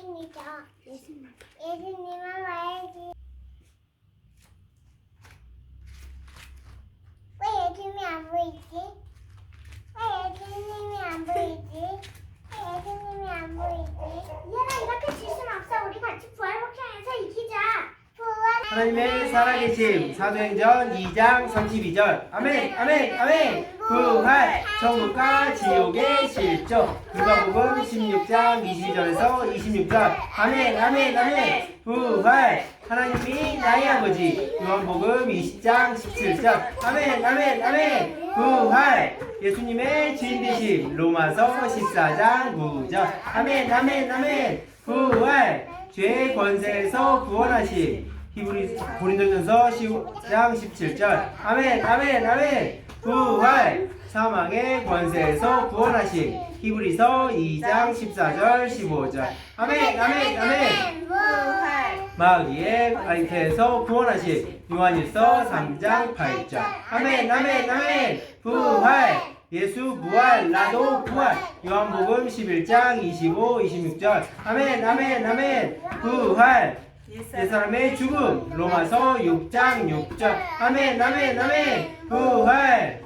주인이죠. 예수님. 예수님은 와야지. 왜 예수님이 안 보이지? 왜 예수님이 안 보이지? 왜 예수님이 안 보이지? 얘나 이렇게 질 순 없어. 우리 같이 부활 목장에서 이기자. 부활. 하나님의 살아계심 사도행전 2장 32절. 아멘 아멘 아멘. 부활 천국과 지옥의 실조 누가복음 16장 22절에서 26절. 아멘 아멘 아멘. 부활 하나님이 나의 아버지. 요한복음 20장 17절. 아멘 아멘 아멘. 부활 예수님의 주인 되심 로마서 14장 9절. 아멘 아멘 아멘. 부활 죄의 권세에서 구원하심 히브리 고린도전서 10장 17절. 아멘 아멘 아멘. 부활. 사망의 권세에서 구원하심 히브리서 2장 14절 15절. 아멘 아멘 아멘. 부활. 마귀의 아이테에서 구원하심 요한일서 3장 8절. 아멘 아멘 아멘. 부활. 예수 부활 나도 부활. 요한복음 11장 25 26절. 아멘 아멘 아멘. 부활 옛사람의 죽음 로마서 6장 6절. 아멘 아멘 아멘. 부활.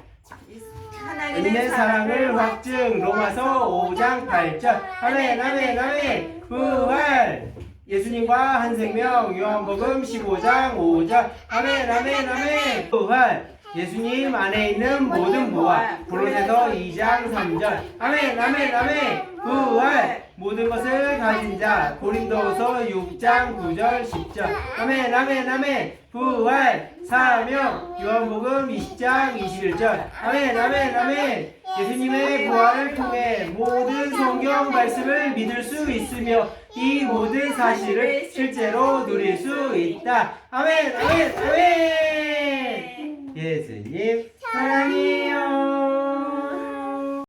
은혜 사랑을 확증 로마서 5장 8절. 아멘 아멘 아멘. 부활. 예수님과 한 생명 요한복음 15장 5절. 아멘 아멘 아멘. 부활 예수님 안에 있는 모든 부활. 골로새서 2장 3절. 아멘 아멘 아멘. 부활. 모든 것을 가진 자. 고린도서 6장 9절 10절. 아멘 아멘 아멘. 부활. 사명. 요한복음 20장 21절. 아멘 아멘 아멘. 예수님의 부활을 통해 모든 성경 말씀을 믿을 수 있으며 이 모든 사실을 실제로 누릴 수 있다. 아멘 아멘 아멘 예수님 사랑해요